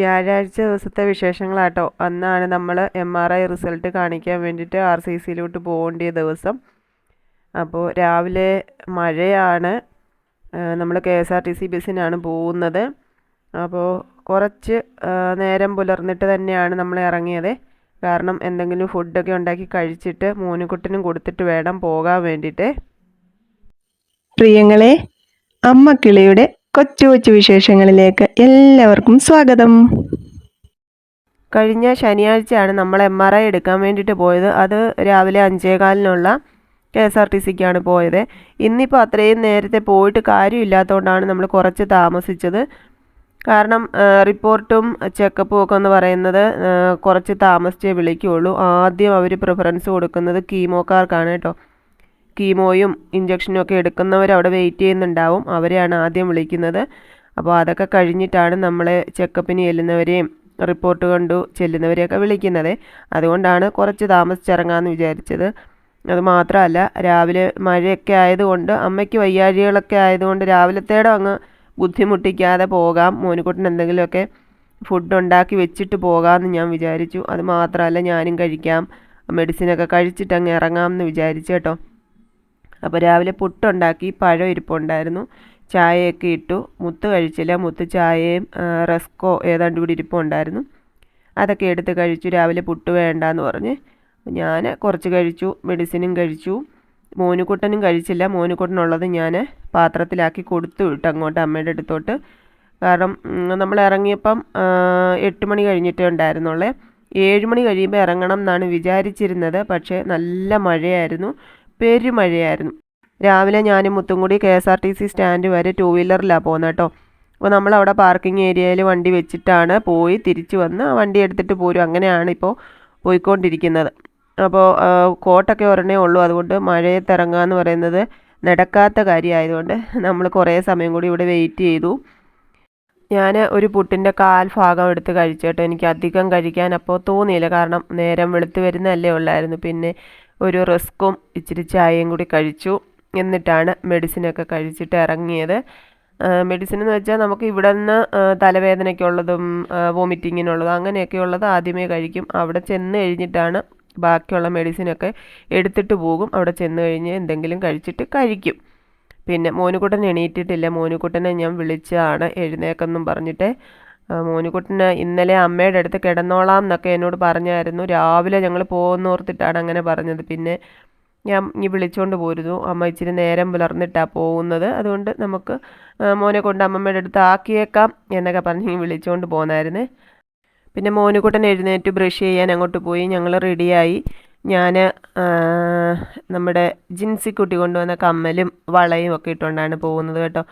വ്യാഴാഴ്ച ദിവസത്തെ വിശേഷങ്ങളാട്ടോ. അന്നാണ് നമ്മൾ എം ആർ ഐ റിസൾട്ട് കാണിക്കാൻ വേണ്ടിയിട്ട് ആർ സി സിയിലോട്ട് പോകേണ്ടിയ ദിവസം. അപ്പോൾ രാവിലെ മഴയാണ്. നമ്മൾ K S R T C ബസ്സിനാണ് പോകുന്നത്. അപ്പോൾ കുറച്ച് നേരം പുലർന്നിട്ട് തന്നെയാണ് നമ്മൾ ഇറങ്ങിയത്. കാരണം എന്തെങ്കിലും ഫുഡൊക്കെ ഉണ്ടാക്കി കഴിച്ചിട്ട് മൂനുകുട്ടിനും കൊടുത്തിട്ട് വേണം പോകാൻ വേണ്ടിയിട്ട്. പ്രിയങ്ങളെ അമ്മ കിളിയുടെ കൊച്ചു കൊച്ചു വിശേഷങ്ങളിലേക്ക് എല്ലാവർക്കും സ്വാഗതം. കഴിഞ്ഞ ശനിയാഴ്ചയാണ് നമ്മൾ എം ആർ ഐ എടുക്കാൻ വേണ്ടിയിട്ട് പോയത്. അത് രാവിലെ അഞ്ചേകാലിനുള്ള കെ എസ് ആർ ടി സിക്കാണ് പോയത്. ഇന്നിപ്പോൾ അത്രയും നേരത്തെ പോയിട്ട് കാര്യമില്ലാത്തതുകൊണ്ടാണ് നമ്മൾ കുറച്ച് താമസിച്ചത്. കാരണം റിപ്പോർട്ടും ചെക്കപ്പും ഒക്കെ എന്ന് പറയുന്നത് കുറച്ച് താമസിച്ചേ വിളിക്കുകയുള്ളൂ ആദ്യം അവർ പ്രിഫറൻസ് കൊടുക്കുന്നത് കീമോക്കാർക്കാണ് കേട്ടോ. കീമോയും ഇഞ്ചക്ഷനും ഒക്കെ എടുക്കുന്നവർ അവിടെ വെയിറ്റ് ചെയ്യുന്നുണ്ടാവും. അവരെയാണ് ആദ്യം വിളിക്കുന്നത്. അപ്പോൾ അതൊക്കെ കഴിഞ്ഞിട്ടാണ് നമ്മളെ ചെക്കപ്പിന് ചെല്ലുന്നവരെയും റിപ്പോർട്ട് കണ്ടു ചെല്ലുന്നവരെയൊക്കെ വിളിക്കുന്നത്. അതുകൊണ്ടാണ് കുറച്ച് താമസിച്ചിറങ്ങാമെന്ന് വിചാരിച്ചത്. അത് മാത്രമല്ല രാവിലെ മഴയൊക്കെ ആയതുകൊണ്ട് അമ്മയ്ക്ക് വയ്യാഴികളൊക്കെ ആയതുകൊണ്ട് രാവിലത്തേടം അങ്ങ് ബുദ്ധിമുട്ടിക്കാതെ പോകാം. മോനുകുട്ടൻ എന്തെങ്കിലുമൊക്കെ ഫുഡ് ഉണ്ടാക്കി വെച്ചിട്ട് പോകാമെന്ന് ഞാൻ വിചാരിച്ചു. അത് മാത്രമല്ല ഞാനും കഴിക്കാം. മെഡിസിനൊക്കെ കഴിച്ചിട്ട് അങ്ങ് ഇറങ്ങാമെന്ന് വിചാരിച്ചു കേട്ടോ. അപ്പോൾ രാവിലെ പുട്ടുണ്ടാക്കി പഴം ഇരിപ്പുണ്ടായിരുന്നു ചായയൊക്കെ ഇട്ടു. മുത്ത് കഴിച്ചില്ല. മുത്ത് ചായയും റെസ്കോ ഏതാണ്ട് കൂടി ഇരിപ്പുണ്ടായിരുന്നു. അതൊക്കെ എടുത്ത് കഴിച്ചു. രാവിലെ പുട്ട് വേണ്ടാന്ന് പറഞ്ഞ് ഞാൻ കുറച്ച് കഴിച്ചു. മെഡിസിനും കഴിച്ചു. മോനുകുട്ടനും കഴിച്ചില്ല. മോനുകുട്ടനുള്ളത് ഞാൻ പാത്രത്തിലാക്കി കൊടുത്തു വിട്ടു അങ്ങോട്ട് അമ്മയുടെ അടുത്തോട്ട്. കാരണം നമ്മൾ ഇറങ്ങിയപ്പം എട്ട് മണി കഴിഞ്ഞിട്ടേ ഉണ്ടായിരുന്നുള്ളേ. ഏഴ് മണി കഴിയുമ്പോൾ ഇറങ്ങണം എന്നാണ് വിചാരിച്ചിരുന്നത്. പക്ഷേ നല്ല മഴയായിരുന്നു. പെരുമഴയായിരുന്നു. രാവിലെ ഞാനും മുത്തും കൂടി K S R T C stand വരെ ടൂ വീലറിലാണ് പോകുന്നത് കേട്ടോ അപ്പോൾ നമ്മളവിടെ പാർക്കിംഗ് ഏരിയയിൽ വണ്ടി വെച്ചിട്ടാണ് പോയി തിരിച്ചു വന്ന് വണ്ടി എടുത്തിട്ട് പോരും. അങ്ങനെയാണ് ഇപ്പോൾ പോയിക്കൊണ്ടിരിക്കുന്നത്. അപ്പോൾ കോട്ടൊക്കെ ഒരെണ്ണേ ഉള്ളൂ. അതുകൊണ്ട് മഴയത്ത് ഇറങ്ങുക എന്ന് പറയുന്നത് നടക്കാത്ത കാര്യമായതുകൊണ്ട് നമ്മൾ കുറേ സമയം കൂടി ഇവിടെ വെയിറ്റ് ചെയ്തു. ഞാൻ ഒരു പുട്ടിന്റെ കാൽ ഭാഗം എടുത്ത് കഴിച്ചേട്ടോ എനിക്ക് അധികം കഴിക്കാൻ അപ്പോൾ തോന്നിയില്ല. കാരണം നേരം വെളുത്ത് വരുന്നതല്ലേ ഉള്ളായിരുന്നു. പിന്നെ ഒരു റിസ്ക്കും ഇച്ചിരി ചായയും കൂടി കഴിച്ചു. എന്നിട്ടാണ് മെഡിസിനൊക്കെ കഴിച്ചിട്ട് ഇറങ്ങിയത്. മെഡിസിൻ എന്ന് വെച്ചാൽ നമുക്ക് ഇവിടെ നിന്ന് തലവേദനയ്ക്കുള്ളതും വോമിറ്റിങ്ങിനുള്ളതും അങ്ങനെയൊക്കെയുള്ളത് ആദ്യമേ കഴിക്കും. അവിടെ ചെന്ന് കഴിഞ്ഞിട്ടാണ് ബാക്കിയുള്ള മെഡിസിനൊക്കെ എടുത്തിട്ട് പോകും. അവിടെ ചെന്ന് കഴിഞ്ഞ് എന്തെങ്കിലും കഴിച്ചിട്ട് കഴിക്കും. പിന്നെ മോനുകുട്ടൻ എണീറ്റിട്ടില്ല. മോനുകുട്ടനെ ഞാൻ വിളിച്ചതാണ് എഴുന്നേക്കെന്നും പറഞ്ഞിട്ട്. മോനുകുട്ടന് ഇന്നലെ അമ്മയുടെ അടുത്ത് കിടന്നോളാം എന്നൊക്കെ എന്നോട് പറഞ്ഞായിരുന്നു. രാവിലെ ഞങ്ങൾ പോകുന്നോർത്തിട്ടാണ് അങ്ങനെ പറഞ്ഞത്. പിന്നെ ഞാൻ ഈ വിളിച്ചുകൊണ്ട് പോരുന്നു അമ്മ ഇച്ചിരി നേരം പുലർന്നിട്ടാണ് പോകുന്നത്. അതുകൊണ്ട് നമുക്ക് മോനെ കൊണ്ട് അമ്മമ്മയുടെ അടുത്ത് ആക്കിയേക്കാം എന്നൊക്കെ പറഞ്ഞ് വിളിച്ചുകൊണ്ട് പോന്നായിരുന്നു. പിന്നെ മോനുകുട്ടൻ എഴുന്നേറ്റ് ബ്രഷ് ചെയ്യാൻ അങ്ങോട്ട് പോയി. ഞങ്ങൾ റെഡിയായി. ഞാൻ നമ്മുടെ ജിൻസിക്കുട്ടി കൊണ്ടുവന്ന കമ്മലും വളയും ഒക്കെ ഇട്ടുകൊണ്ടാണ് പോകുന്നത് കേട്ടോ.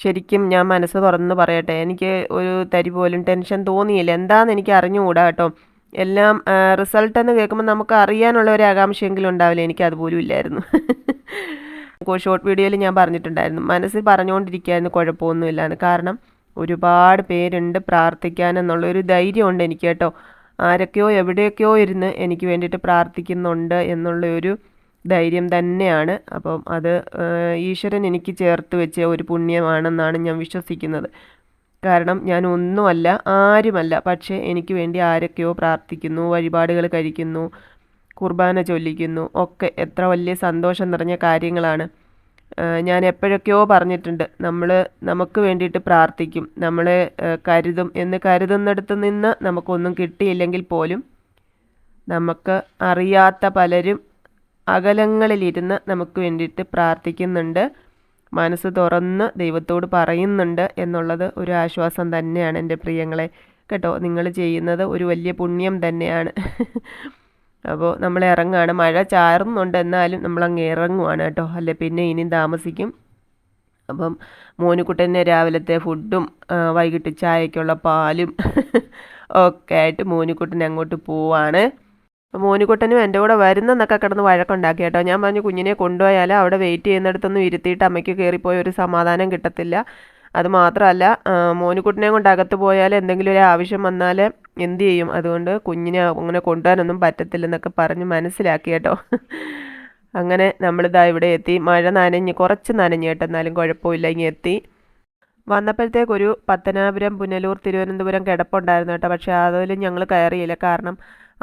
ശരിക്കും ഞാൻ മനസ്സ് തുറന്ന് പറയട്ടെ. എനിക്ക് ഒരു തരി പോലും ടെൻഷൻ തോന്നിയില്ല. എന്താണെന്ന് എനിക്ക് അറിഞ്ഞുകൂടാ കേട്ടോ. എല്ലാം റിസൾട്ട് എന്ന് കേൾക്കുമ്പോൾ നമുക്ക് അറിയാനുള്ള ഒരു ആകാംക്ഷയെങ്കിലും ഉണ്ടാവില്ല? എനിക്ക് അതുപോലും ഇല്ലായിരുന്നു. ഷോർട്ട് വീഡിയോയിൽ ഞാൻ പറഞ്ഞിട്ടുണ്ടായിരുന്നു. മനസ്സിൽ പറഞ്ഞുകൊണ്ടിരിക്കുകയായിരുന്നു കുഴപ്പമൊന്നുമില്ലാന്ന്. കാരണം ഒരുപാട് പേരുണ്ട് പ്രാർത്ഥിക്കാൻ എന്നുള്ളൊരു ധൈര്യമുണ്ട് എനിക്ക് കേട്ടോ. ആരൊക്കെയോ എവിടെയൊക്കെയോ ഇരുന്ന് എനിക്ക് വേണ്ടിയിട്ട് പ്രാർത്ഥിക്കുന്നുണ്ട് എന്നുള്ള ഒരു ധൈര്യം തന്നെയാണ്. അപ്പം അത് ഈശ്വരൻ എനിക്ക് ചേർത്ത് വെച്ച ഒരു പുണ്യമാണെന്നാണ് ഞാൻ വിശ്വസിക്കുന്നത്. കാരണം ഞാൻ ഒന്നുമല്ല ആരുമല്ല. പക്ഷേ എനിക്ക് വേണ്ടി ആരൊക്കെയോ പ്രാർത്ഥിക്കുന്നു വഴിപാടുകൾ കഴിക്കുന്നു കുർബാന ചൊല്ലിക്കുന്നു. ഒക്കെ എത്ര വലിയ സന്തോഷം നിറഞ്ഞ കാര്യങ്ങളാണ്. ഞാൻ എപ്പോഴൊക്കെയോ പറഞ്ഞിട്ടുണ്ട് നമ്മൾ നമുക്ക് വേണ്ടിയിട്ട് പ്രാർത്ഥിക്കും നമ്മളെ കരുതും എന്ന് കരുതുന്നിടത്ത് നിന്ന് നമുക്കൊന്നും കിട്ടിയില്ലെങ്കിൽ പോലും നമുക്ക് അറിയാത്ത പലരും അകലങ്ങളിലിരുന്ന് നമുക്ക് വേണ്ടിയിട്ട് പ്രാർത്ഥിക്കുന്നുണ്ട്. മനസ്സ് തുറന്ന് ദൈവത്തോട് പറയുന്നുണ്ട് എന്നുള്ളത് ഒരു ആശ്വാസം തന്നെയാണ് എന്റെ പ്രിയങ്ങളെ. കേട്ടോ നിങ്ങൾ ചെയ്യുന്നത് ഒരു വലിയ പുണ്യം തന്നെയാണ്. അപ്പോൾ നമ്മൾ ഇറങ്ങുകയാണ്. മഴ ചാറുന്നുണ്ട് എന്നാലും നമ്മളങ്ങ് ഇറങ്ങുവാണ് കേട്ടോ. അല്ലെ പിന്നെ ഇനിയും താമസിക്കും. അപ്പം മോനുകുട്ടനെ രാവിലത്തെ ഫുഡും വൈകിട്ട് ചായക്കുള്ള പാലും ഒക്കെ ആയിട്ട് മോനുകുട്ടൻ അങ്ങോട്ട് പോവാണ്. മോനുകുട്ടനും എന്റെ കൂടെ വരുന്നെന്നൊക്കെ കിടന്ന് വഴക്കുണ്ടാക്കി കേട്ടോ. ഞാൻ പറഞ്ഞു കുഞ്ഞിനെ കൊണ്ടുപോയാൽ അവിടെ വെയിറ്റ് ചെയ്യുന്നിടത്തൊന്നും ഇരുത്തിയിട്ട് അമ്മയ്ക്ക് കയറിപ്പോയി ഒരു സമാധാനം കിട്ടത്തില്ല. അത് മാത്രമല്ല മോനുകുട്ടിനെ കൊണ്ട് അകത്ത് പോയാൽ എന്തെങ്കിലും ഒരു ആവശ്യം വന്നാൽ എന്ത് ചെയ്യും? അതുകൊണ്ട് കുഞ്ഞിനെ അങ്ങനെ കൊണ്ടുപോകാനൊന്നും പറ്റത്തില്ലെന്നൊക്കെ പറഞ്ഞ് മനസ്സിലാക്കി കേട്ടോ. അങ്ങനെ നമ്മളിതാ ഇവിടെ എത്തി. മഴ നനഞ്ഞ് കുറച്ച് നനഞ്ഞ് കേട്ടോ. എന്നാലും കുഴപ്പമില്ല ഇങ്ങനെ എത്തി. വന്നപ്പോഴത്തേക്കൊരു പത്തനാപുരം പുനലൂർ തിരുവനന്തപുരം കിടപ്പുണ്ടായിരുന്നു കേട്ടോ. പക്ഷേ അതിൽ ഞങ്ങൾ കയറിയില്ല. കാരണം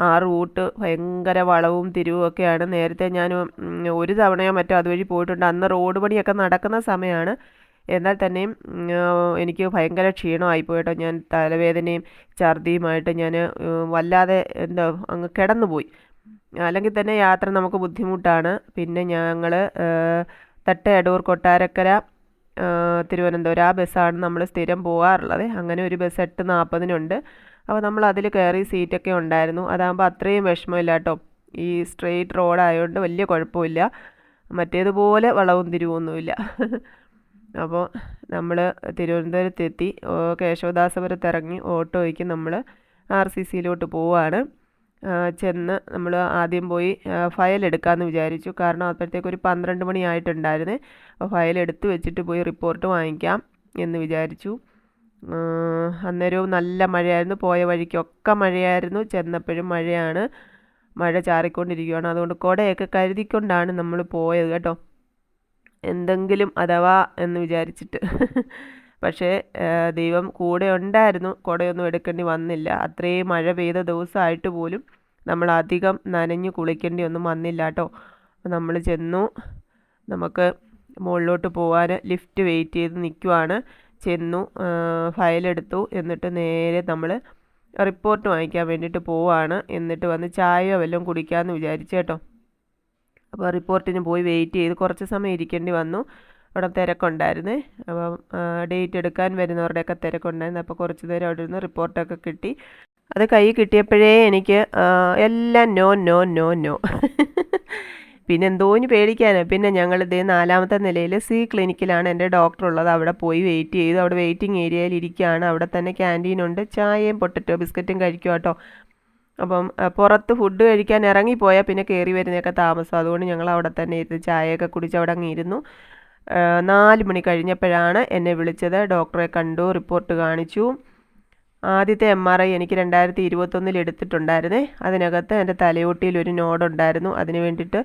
ആ റൂട്ട് ഭയങ്കര വളവും തിരിവും ഒക്കെയാണ്. നേരത്തെ ഞാൻ ഒരു തവണയോ മറ്റോ അതുവഴി പോയിട്ടുണ്ട്. അന്ന് റോഡ് പണിയൊക്കെ നടക്കുന്ന സമയമാണ് എന്നാൽ തന്നെയും എനിക്ക് ഭയങ്കര ക്ഷീണമായി പോയിട്ടോ. ഞാൻ തലവേദനയും ഛർദിയുമായിട്ട് ഞാൻ വല്ലാതെ എന്താ അങ്ങ് കിടന്നുപോയി. അല്ലെങ്കിൽ തന്നെ യാത്ര നമുക്ക് ബുദ്ധിമുട്ടാണ്. പിന്നെ ഞങ്ങൾ തട്ട എടൂർ കൊട്ടാരക്കര തിരുവനന്തപുരം ആ ബസ്സാണ് നമ്മൾ സ്ഥിരം പോകാറുള്ളത്. അങ്ങനെ ഒരു ബസ് എട്ട് നാൽപ്പതിനുണ്ട്. അപ്പോൾ നമ്മൾ അതിൽ കയറി സീറ്റൊക്കെ ഉണ്ടായിരുന്നു. അതാകുമ്പോൾ അത്രയും വിഷമമില്ല കേട്ടോ ഈ സ്ട്രെയിറ്റ് റോഡായതുകൊണ്ട് വലിയ കുഴപ്പമില്ല. മറ്റേതുപോലെ വളവും തിരിവൊന്നുമില്ല. അപ്പോൾ നമ്മൾ തിരുവനന്തപുരത്തെത്തി. കേശവദാസപുരത്ത് ഇറങ്ങി ഓട്ടോയ്ക്ക് നമ്മൾ ആർ സി സിയിലോട്ട് പോവുകയാണ് ചെന്ന് നമ്മൾ ആദ്യം പോയി ഫയൽ എടുക്കാമെന്ന് വിചാരിച്ചു. കാരണം അപ്പോഴത്തേക്ക് ഒരു പന്ത്രണ്ട് മണിയായിട്ടുണ്ടായിരുന്നു. അപ്പോൾ ഫയൽ എടുത്ത് വെച്ചിട്ട് പോയി റിപ്പോർട്ട് വാങ്ങിക്കാം എന്ന് വിചാരിച്ചു. അന്നേരവും നല്ല മഴയായിരുന്നു. പോയ വഴിക്കൊക്കെ മഴയായിരുന്നു. ചെന്നപ്പോഴും മഴയാണ്. മഴ ചാറിക്കൊണ്ടിരിക്കുകയാണ് അതുകൊണ്ട് കുടയൊക്കെ കരുതിക്കൊണ്ടാണ് നമ്മൾ പോയത് കേട്ടോ. എന്തെങ്കിലും അഥവാ എന്ന് വിചാരിച്ചിട്ട്. പക്ഷേ ദൈവം കൂടെ ഉണ്ടായിരുന്നു. കുടയൊന്നും എടുക്കേണ്ടി വന്നില്ല. അത്രയും മഴ പെയ്ത ദിവസമായിട്ട് പോലും നമ്മൾ അധികം നനഞ്ഞു കുളിക്കേണ്ടി ഒന്നും വന്നില്ല കേട്ടോ. നമ്മൾ ചെന്നു. നമുക്ക് മുകളിലോട്ട് പോകാൻ ലിഫ്റ്റ് വെയിറ്റ് ചെയ്ത് നിൽക്കുവാണ്. ചെന്നു ഫയലെടുത്തു. എന്നിട്ട് നേരെ നമ്മൾ റിപ്പോർട്ട് വാങ്ങിക്കാൻ വേണ്ടിയിട്ട് പോവാണ്. എന്നിട്ട് വന്ന് ചായയോ വല്ലതും കുടിക്കാമെന്ന് വിചാരിച്ചു കേട്ടോ. അപ്പോൾ റിപ്പോർട്ടിന് പോയി വെയിറ്റ് ചെയ്ത് കുറച്ച് സമയം ഇരിക്കേണ്ടി വന്നു. അവിടെ തിരക്കുണ്ടായിരുന്നു. അപ്പം ഡേറ്റ് എടുക്കാൻ വരുന്നവരുടെയൊക്കെ തിരക്കുണ്ടായിരുന്നു. അപ്പോൾ കുറച്ച് നേരം അവിടെ നിന്ന് റിപ്പോർട്ടൊക്കെ കിട്ടി. അത് കൈ കിട്ടിയപ്പോഴേ എനിക്ക് എല്ലാം നോ നോ നോ നോ പിന്നെ എന്തോന്ന് പേടിക്കാനാണ് പിന്നെ ഞങ്ങൾ ഇതേ നാലാമത്തെ നിലയിൽ സി ക്ലിനിക്കിലാണ് എന്റെ ഡോക്ടർ ഉള്ളത്. അവിടെ പോയി വെയിറ്റ് ചെയ്തു. അവിടെ വെയിറ്റിംഗ് ഏരിയയിൽ ഇരിക്കുകയാണ്. അവിടെ തന്നെ ക്യാന്റീൻ ഉണ്ട്. ചായയും പൊട്ടറ്റോ ബിസ്ക്കറ്റും കഴിക്കും കേട്ടോ. അപ്പം പുറത്ത് ഫുഡ് കഴിക്കാൻ ഇറങ്ങിപ്പോയാൽ പിന്നെ കയറി വരുന്നതൊക്കെ താമസം. അതുകൊണ്ട് ഞങ്ങൾ അവിടെ തന്നെ ഇരുന്ന് ചായയൊക്കെ കുടിച്ച് അവിടെ അങ്ങ് ഇരുന്നു. നാല് മണി കഴിഞ്ഞപ്പോഴാണ് എന്നെ വിളിച്ചത്. ഡോക്ടറെ കണ്ടു റിപ്പോർട്ട് കാണിച്ചു. ആദ്യത്തെ എം ആർ ഐ എനിക്ക് രണ്ടായിരത്തി ഇരുപത്തൊന്നിൽ എടുത്തിട്ടുണ്ടായിരുന്നേ. അതിനകത്ത് എന്റെ തലയോട്ടിയിൽ ഒരു നോഡുണ്ടായിരുന്നു അതിന് വേണ്ടിയിട്ട്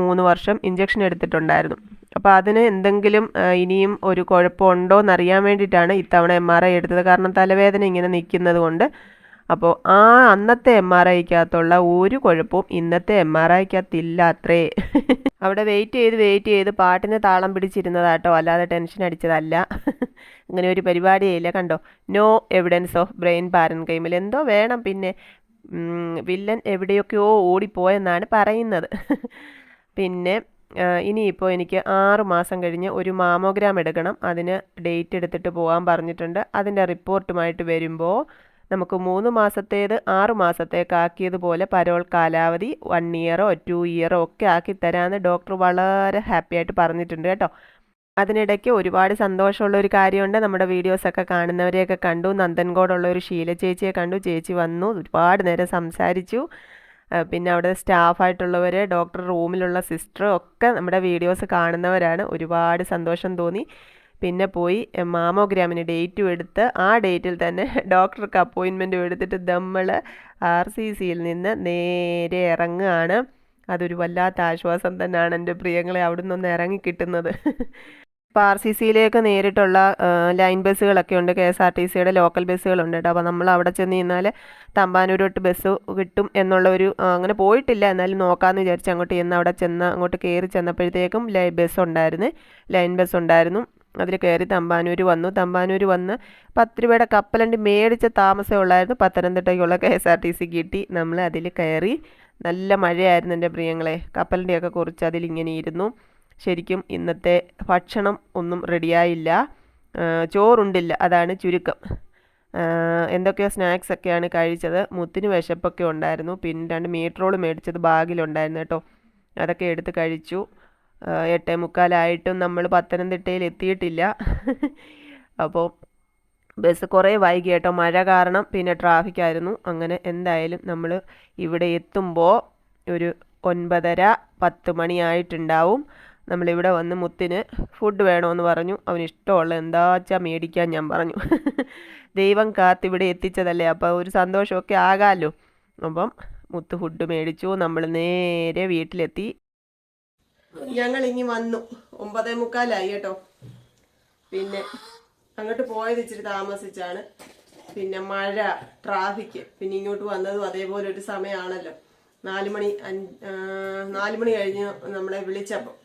മൂന്ന് വർഷം ഇഞ്ചക്ഷൻ എടുത്തിട്ടുണ്ടായിരുന്നു. അപ്പോൾ അതിന് എന്തെങ്കിലും ഇനിയും ഒരു കുഴപ്പമുണ്ടോ എന്നറിയാൻ വേണ്ടിയിട്ടാണ് ഇത്തവണ എം ആർ ഐ എടുത്തത്. കാരണം തലവേദന ഇങ്ങനെ നിൽക്കുന്നത് കൊണ്ട് അപ്പോൾ ആ അന്നത്തെ എം ആർ ഐക്കകത്തുള്ള ഒരു കുഴപ്പവും ഇന്നത്തെ എം ആർ ഐക്കകത്തില്ല അത്രേ അവിടെ വെയിറ്റ് ചെയ്ത് വെയിറ്റ് ചെയ്ത് പാട്ടിന് താളം പിടിച്ചിരുന്നതാട്ടോ. അല്ലാതെ ടെൻഷൻ അടിച്ചതല്ല. അങ്ങനെ ഒരു പരിപാടിയില്ല കണ്ടോ? No evidence of brain parenchymal എന്തോ വേണം പിന്നെ. വില്ലൻ എവിടെയൊക്കെയോ ഓടിപ്പോയെന്നാണ് പറയുന്നത്. പിന്നെ ഇനിയിപ്പോൾ എനിക്ക് ആറ് മാസം കഴിഞ്ഞ് ഒരു മാമോഗ്രാം എടുക്കണം. അതിന് ഡേറ്റ് എടുത്തിട്ട് പോകാൻ പറഞ്ഞിട്ടുണ്ട്. അതിന്റെ റിപ്പോർട്ടുമായിട്ട് വരുമ്പോൾ നമുക്ക് മൂന്ന് മാസത്തേത് ആറ് മാസത്തേക്കാക്കിയതുപോലെ പരോൾ കാലാവധി വൺ ഇയറോ ടു ഇയറോ ഒക്കെ ആക്കി തരാമെന്ന് ഡോക്ടർ വളരെ ഹാപ്പി ആയിട്ട് പറഞ്ഞിട്ടുണ്ട് കേട്ടോ. അതിനിടയ്ക്ക് ഒരുപാട് സന്തോഷമുള്ള ഒരു കാര്യമുണ്ട്. നമ്മുടെ വീഡിയോസൊക്കെ കാണുന്നവരെയൊക്കെ കണ്ടു. നന്ദൻകോടുള്ള ഒരു ശീല ചേച്ചിയെ കണ്ടു. ചേച്ചി വന്നു ഒരുപാട് നേരം സംസാരിച്ചു. പിന്നെ അവിടെ സ്റ്റാഫായിട്ടുള്ളവർ ഡോക്ടർ റൂമിലുള്ള സിസ്റ്റർ ഒക്കെ നമ്മുടെ വീഡിയോസ് കാണുന്നവരാണ്. ഒരുപാട് സന്തോഷം തോന്നി. പിന്നെ പോയി മാമോഗ്രാമിന് ഡേറ്റും എടുത്ത് ആ ഡേറ്റിൽ തന്നെ ഡോക്ടർക്ക് അപ്പോയിൻമെന്റും എടുത്തിട്ട് നമ്മൾ ആർ സി സിയിൽ നിന്ന് നേരെ ഇറങ്ങുകയാണ്. അതൊരു വല്ലാത്ത ആശ്വാസം തന്നെയാണ് എന്റെ പ്രിയങ്ങളെ അവിടെ നിന്നൊന്ന് ഇറങ്ങി കിട്ടുന്നത്. ആർ സി സിയിലേക്ക് നേരിട്ടുള്ള ലൈൻ ബസ്സുകളൊക്കെ ഉണ്ട്. കെ എസ് ആർ ടി സിയുടെ ലോക്കൽ ബസ്സുകളുണ്ട് കേട്ടോ. അപ്പോൾ നമ്മൾ അവിടെ ചെന്ന് നിന്നാൽ തമ്പാനൂരോട്ട് ബസ് കിട്ടും എന്നുള്ള ഒരു അങ്ങനെ പോയിട്ടില്ല. എന്നാലും നോക്കാമെന്ന് വിചാരിച്ച് അങ്ങോട്ട് ചെന്ന് അവിടെ ചെന്ന് അങ്ങോട്ട് കയറി ചെന്നപ്പോഴത്തേക്കും ലൈ ബസ് ഉണ്ടായിരുന്നു ലൈൻ ബസ് ഉണ്ടായിരുന്നു അതിൽ കയറി തമ്പാനൂർ വന്നു. തമ്പാനൂർ വന്ന് പത്ത് രൂപയുടെ കപ്പലണ്ടി മേടിച്ച താമസം ഉള്ളായിരുന്നു. പത്തനംതിട്ടയ്ക്കുള്ള K S R T C കിട്ടി. നമ്മൾ അതിൽ കയറി. നല്ല മഴയായിരുന്നു എന്റെ പ്രിയങ്ങളെ. കപ്പലണ്ടിയൊക്കെ കുറിച്ച് അതിലിങ്ങനെ ഇരുന്നു. ശരിക്കും ഇന്നത്തെ ഭക്ഷണം ഒന്നും റെഡിയായില്ല ചോറുണ്ടില്ല. അതാണ് ചുരുക്കം. എന്തൊക്കെയോ സ്നാക്സ് ഒക്കെയാണ് കഴിച്ചത്. മുത്തിന് വിശപ്പൊക്കെ ഉണ്ടായിരുന്നു. പിന്നെ രണ്ട് മീറ്റ് മേടിച്ചത് ബാഗിലുണ്ടായിരുന്നു കേട്ടോ. അതൊക്കെ എടുത്ത് കഴിച്ചു. എട്ടേ മുക്കാലായിട്ടും നമ്മൾ പത്തനംതിട്ടയിൽ എത്തിയിട്ടില്ല. അപ്പോൾ ബസ് കുറേ വൈകി കേട്ടോ. മഴ കാരണം പിന്നെ ട്രാഫിക് ആയിരുന്നു. അങ്ങനെ എന്തായാലും നമ്മൾ ഇവിടെ എത്തുമ്പോൾ ഒരു ഒൻപതര പത്ത് മണിയായിട്ടുണ്ടാവും. നമ്മളിവിടെ വന്ന് മുത്തിന് ഫുഡ് വേണമെന്ന് പറഞ്ഞു. അവന് ഇഷ്ടമുള്ള എന്താ വെച്ചാൽ മേടിക്കാൻ ഞാൻ പറഞ്ഞു. ദൈവം കാത്ത് ഇവിടെ എത്തിച്ചതല്ലേ. അപ്പോൾ ഒരു സന്തോഷമൊക്കെ ആകാമല്ലോ അപ്പം മുത്ത് ഫുഡ് മേടിച്ചു. നമ്മൾ നേരെ വീട്ടിലെത്തി. ഞങ്ങൾ ഇനി വന്നു. ഒമ്പതേ മുക്കാലായി കേട്ടോ. പിന്നെ അങ്ങോട്ട് പോയത് ഇച്ചിരി താമസിച്ചാണ്. പിന്നെ മഴ ട്രാഫിക് പിന്നെ ഇങ്ങോട്ട് വന്നതും അതേപോലെ ഒരു സമയമാണല്ലോ നാലുമണി നാല് മണി കഴിഞ്ഞ് നമ്മളെ വിളിച്ചപ്പോൾ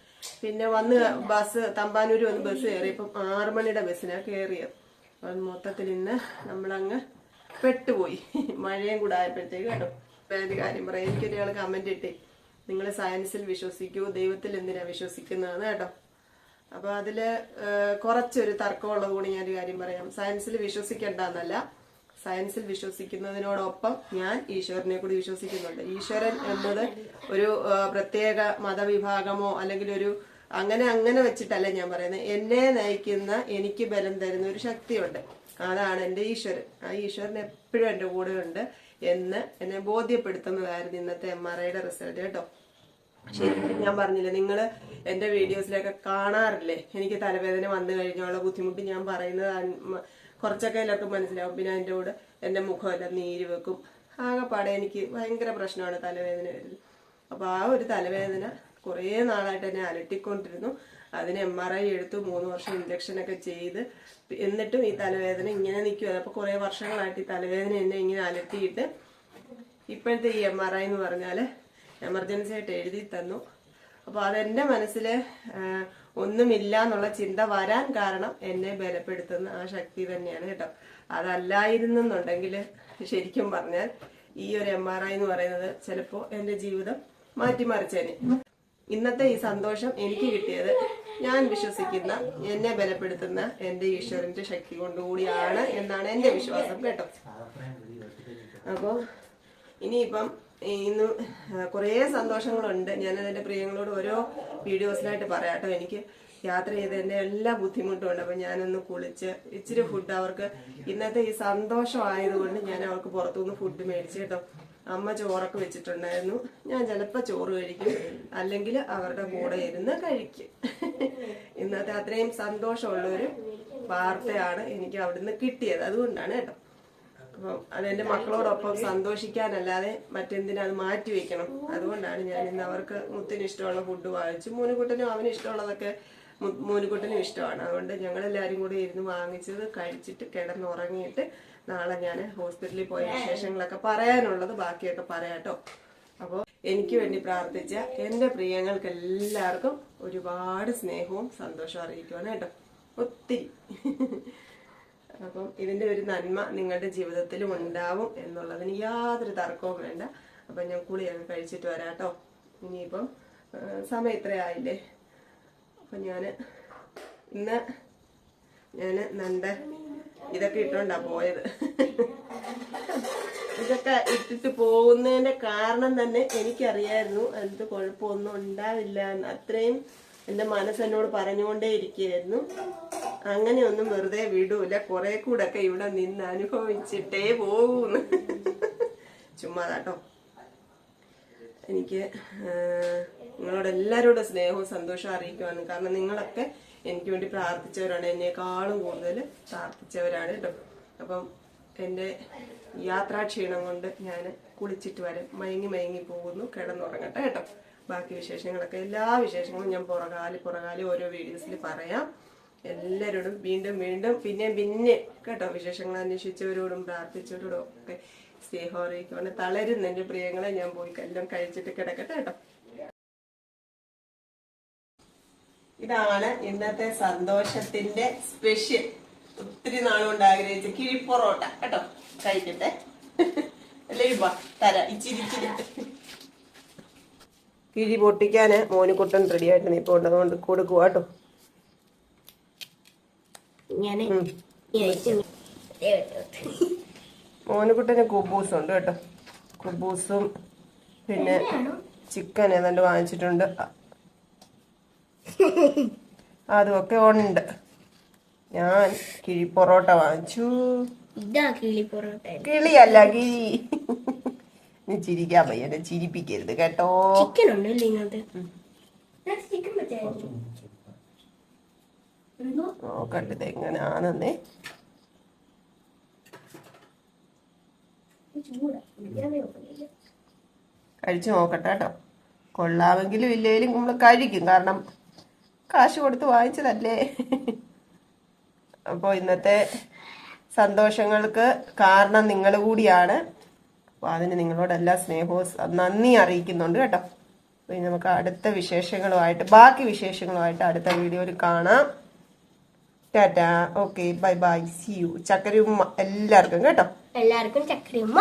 പിന്നെ വന്ന് ബസ് തമ്പാനൂര് വന്ന് ബസ് കയറിയപ്പം ആറു മണിയുടെ ബസ്സിനാണ് കയറിയത്. അപ്പം മൊത്തത്തിൽ ഇന്ന് നമ്മളങ്ങ് പെട്ടുപോയി. മഴയും കൂടെ ആയപ്പോഴത്തേക്ക് കേട്ടോ. കാര്യം പറയാം. എനിക്കൊരാൾ കമന്റ് ഇട്ടേ. നിങ്ങൾ സയൻസിൽ വിശ്വസിക്കൂ ദൈവത്തിൽ എന്തിനാ വിശ്വസിക്കുന്നതെന്ന് കേട്ടോ. അപ്പൊ അതിൽ കുറച്ചൊരു തർക്കമുള്ളത് കൂടി ഞാനൊരു കാര്യം പറയാം. സയൻസിൽ വിശ്വസിക്കേണ്ട എന്നല്ല സയൻസിൽ വിശ്വസിക്കുന്നതിനോടൊപ്പം ഞാൻ ഈശ്വരനെ കൂടി വിശ്വസിക്കുന്നുണ്ട്. ഈശ്വരൻ എന്നത് ഒരു പ്രത്യേക മതവിഭാഗമോ അല്ലെങ്കിൽ ഒരു അങ്ങനെ അങ്ങനെ വെച്ചിട്ടല്ല ഞാൻ പറയുന്നത്. എന്നെ നയിക്കുന്ന എനിക്ക് ബലം തരുന്ന ഒരു ശക്തിയുണ്ട്. അതാണ് എന്റെ ഈശ്വരൻ. ആ ഈശ്വരൻ എപ്പോഴും എന്റെ കൂടെ ഉണ്ട് എന്ന് എന്നെ ബോധ്യപ്പെടുത്തുന്നതായിരുന്നു ഇന്നത്തെ എം ആർ ഐയുടെ റിസൾട്ട് കേട്ടോ. ശരിക്കും ഞാൻ പറഞ്ഞില്ലേ നിങ്ങൾ എന്റെ വീഡിയോസിലൊക്കെ കാണാറില്ലേ? എനിക്ക് തലവേദന വന്നു കഴിഞ്ഞുള്ള ബുദ്ധിമുട്ട് ഞാൻ പറയുന്നത് കുറച്ചൊക്കെ എല്ലാവർക്കും മനസ്സിലാവും. പിന്നെ എന്റെ കൂടെ എന്റെ മുഖമെല്ലാം നീര് വെക്കും. ആകെപ്പാടെ എനിക്ക് ഭയങ്കര പ്രശ്നമാണ് തലവേദന വരുന്നത്. അപ്പോൾ ആ ഒരു തലവേദന കുറേ നാളായിട്ട് എന്നെ അലട്ടിക്കൊണ്ടിരുന്നു. അതിന് എം ആർ ഐ എടുത്തു മൂന്ന് വർഷം ഇഞ്ചക്ഷനൊക്കെ ചെയ്ത്. എന്നിട്ടും ഈ തലവേദന ഇങ്ങനെ നിൽക്കുക അപ്പോൾ കുറേ വർഷങ്ങളായിട്ട് ഈ തലവേദന എന്നെ ഇങ്ങനെ അലട്ടിയിട്ട് ഇപ്പോഴത്തെ ഈ എം ആർ ഐ എന്ന് പറഞ്ഞാൽ എമർജൻസി ആയിട്ട് എഴുതി തന്നു. അപ്പോൾ അതെന്റെ മനസ്സിൽ ഒന്നുമില്ല എന്നുള്ള ചിന്ത വരാൻ കാരണം എന്നെ ബലപ്പെടുത്തുന്ന ആ ശക്തി തന്നെയാണ് കേട്ടോ. അതല്ലായിരുന്നെന്നുണ്ടെങ്കിൽ ശരിക്കും പറഞ്ഞാൽ ഈ ഒരു എം ആർ ഐ എന്ന് പറയുന്നത് ചിലപ്പോൾ എന്റെ ജീവിതം മാറ്റിമറിച്ചേനെ. ഇന്നത്തെ ഈ സന്തോഷം എനിക്ക് കിട്ടിയത് ഞാൻ വിശ്വസിക്കുന്ന എന്നെ ബലപ്പെടുത്തുന്ന എന്റെ ഈശ്വരന്റെ ശക്തി കൊണ്ടുകൂടിയാണ് എന്നാണ് എന്റെ വിശ്വാസം കേട്ടോ. അപ്പോ ഇനിയിപ്പം ഇന്ന് കുറേ സന്തോഷങ്ങളുണ്ട്. ഞാൻ എന്റെ പ്രിയങ്ങളോട് ഓരോ വീഡിയോസിലായിട്ട് പറയാട്ടോ. എനിക്ക് യാത്ര ചെയ്തതിന്റെ എല്ലാ ബുദ്ധിമുട്ടും ഉണ്ട്. അപ്പം ഞാനൊന്ന് കുളിച്ച് ഇച്ചിരി ഫുഡ് അവർക്ക് ഇന്നത്തെ ഈ സന്തോഷം ആയതുകൊണ്ട് ഞാൻ അവർക്ക് പുറത്തുനിന്ന് ഫുഡ് മേടിച്ചു കേട്ടോ. അമ്മ ചോറൊക്കെ വെച്ചിട്ടുണ്ടായിരുന്നു. ഞാൻ ചിലപ്പോൾ ചോറ് കഴിക്കും. അല്ലെങ്കിൽ അവരുടെ കൂടെ ഇരുന്ന് കഴിക്കും. ഇന്നത്തെ അത്രയും സന്തോഷമുള്ളൊരു വാർത്തയാണ് എനിക്ക് അവിടുന്ന് കിട്ടിയത്. അതുകൊണ്ടാണ് കേട്ടോ. അപ്പം അതെന്റെ മക്കളോടൊപ്പം സന്തോഷിക്കാനല്ലാതെ മറ്റെന്തിനാ അത് മാറ്റി വെക്കണം? അതുകൊണ്ടാണ് ഞാൻ ഇന്ന് അവർക്ക് മുത്തിന് ഇഷ്ടമുള്ള ഫുഡ് വാങ്ങിച്ചു. മൂന്നുകുട്ടനും അവന് ഇഷ്ടമുള്ളതൊക്കെ മു- മൂന്നുകുട്ടനും ഇഷ്ടമാണ്. അതുകൊണ്ട് ഞങ്ങൾ എല്ലാവരും കൂടി ഇരുന്ന് വാങ്ങിച്ചത് കഴിച്ചിട്ട് കിടന്നുറങ്ങിയിട്ട് നാളെ ഞാൻ ഹോസ്പിറ്റലിൽ പോയ വിശേഷങ്ങളൊക്കെ പറയാനുള്ളത് ബാക്കിയൊക്കെ പറയാട്ടോ. അപ്പോൾ എനിക്ക് വേണ്ടി പ്രാർത്ഥിച്ച എന്റെ പ്രിയങ്ങൾക്ക് എല്ലാവർക്കും ഒരുപാട് സ്നേഹവും സന്തോഷവും അറിയിക്കുവാണ് കേട്ടോ. ഒത്തിരി. അപ്പം ഇതിന്റെ ഒരു നന്മ നിങ്ങളുടെ ജീവിതത്തിലും ഉണ്ടാവും എന്നുള്ളതിന് യാതൊരു തർക്കവും വേണ്ട. അപ്പം ഞാൻ കുളിയൊക്കെ കഴിച്ചിട്ട് വരാം കേട്ടോ ഇനിയിപ്പം സമയം ഇത്രയായില്ലേ? അപ്പം ഞാൻ ഇന്ന് ഞാൻ നണ്ട ഇതൊക്കെ ഇട്ടോണ്ടാ പോയത്. ഇതൊക്കെ ഇട്ടിട്ട് പോകുന്നതിന്റെ കാരണം തന്നെ എനിക്കറിയായിരുന്നു. എന്ത് കുഴപ്പമൊന്നും ഉണ്ടാവില്ല എന്ന്. അത്രയും എന്റെ മനസ്സ് എന്നോട് പറഞ്ഞുകൊണ്ടേ ഇരിക്കുകയായിരുന്നു. അങ്ങനെയൊന്നും വെറുതെ വിടൂല. കുറെ കൂടെ ഒക്കെ ഇവിടെ നിന്ന് അനുഭവിച്ചിട്ടേ പോകൂന്ന്. ചുമ്മാതാട്ടോ. എനിക്ക് നിങ്ങളോട് എല്ലാവരോടും സ്നേഹവും സന്തോഷവും അറിയിക്കുവാണ് കാരണം നിങ്ങളൊക്കെ എനിക്ക് വേണ്ടി പ്രാർത്ഥിച്ചവരാണ്. എന്നെക്കാളും കൂടുതൽ പ്രാർത്ഥിച്ചവരാണ് കേട്ടോ. അപ്പം എന്റെ യാത്രാക്ഷീണം കൊണ്ട് ഞാൻ കുളിച്ചിട്ട് വരെ മയങ്ങി മയങ്ങി പോകുന്നു. കിടന്നുറങ്ങട്ടെ കേട്ടോ. ബാക്കി വിശേഷങ്ങളൊക്കെ എല്ലാ വിശേഷങ്ങളും ഞാൻ പുറകാലി പുറകാലി ഓരോ വീഡിയോസിൽ പറയാം. എല്ലാവരോടും വീണ്ടും വീണ്ടും പിന്നെ പിന്നെ കേട്ടോ. വിശേഷങ്ങൾ അന്വേഷിച്ചവരോടും പ്രാർത്ഥിച്ചവരോടും ഒക്കെ സ്നേഹം അറിയിക്കുവാണ് തളരുന്ന എന്റെ പ്രിയങ്ങളെ ഞാൻ പോയി എല്ലാം കഴിച്ചിട്ട് കിടക്കട്ടെ കേട്ടോ. ഇതാണ് ഇന്നത്തെ സന്തോഷത്തിന്റെ സ്പെഷ്യൽ ഒത്തിരി നാളുകൊണ്ട് ആഗ്രഹിച്ച കിഴിപ്പൊറോട്ട. കേട്ടോ? കഴിക്കട്ടെ. അല്ലേ തരാ ഇച്ചിരി ഇച്ചിരി. കിഴി പൊട്ടിക്കാന് മോനിക്കുട്ടൻ റെഡി ആയിട്ട് നിൽപ്പുണ്ട് അതുകൊണ്ട് കൊടുക്കുക കേട്ടോ. മോനിക്കുട്ടന് കുബൂസ് ഉണ്ട് കേട്ടോ. കുബൂസും പിന്നെ ചിക്കൻ ഏതാണ്ട് വാങ്ങിച്ചിട്ടുണ്ട്. അതുമൊക്കെ ഉണ്ട്. ഞാൻ കിഴി പൊറോട്ട വാങ്ങിച്ചു. ഇതാ കിളി പൊറോട്ട. കിളിയല്ല കിഴി. നീ ചിരിക്കാൻ വയ്യ എന്നെ ചിരിപ്പിക്കരുത് കേട്ടോ. ചിക്കൻ ഉണ്ട് അല്ലേ ഇങ്ങനത്തെ ചിക്കൻ നോക്കട്ടെ ഇത് എങ്ങനെയാണെന്നേ കഴിച്ചു നോക്കട്ടെ കേട്ടോ. കൊള്ളാമെങ്കിലും ഇല്ലെങ്കിലും നമ്മൾ കഴിക്കും. കാരണം കാശ് കൊടുത്ത് വാങ്ങിച്ചതല്ലേ? അപ്പോൾ ഇന്നത്തെ സന്തോഷങ്ങൾക്ക് കാരണം നിങ്ങൾ കൂടിയാണ്. അപ്പോൾ അതിന് നിങ്ങളോട് എല്ലാ സ്നേഹവും നന്ദി അറിയിക്കുന്നുണ്ട് കേട്ടോ. ഇനി നമുക്ക് അടുത്ത വിശേഷങ്ങളുമായിട്ട് ബാക്കി വിശേഷങ്ങളുമായിട്ട് അടുത്ത വീഡിയോയിൽ കാണാം. Tata. Okay bye bye. See you ചക്കരയുമ്മ എല്ലാവർക്കും കേട്ടോ. എല്ലാവർക്കും ചക്കരയുമ്മ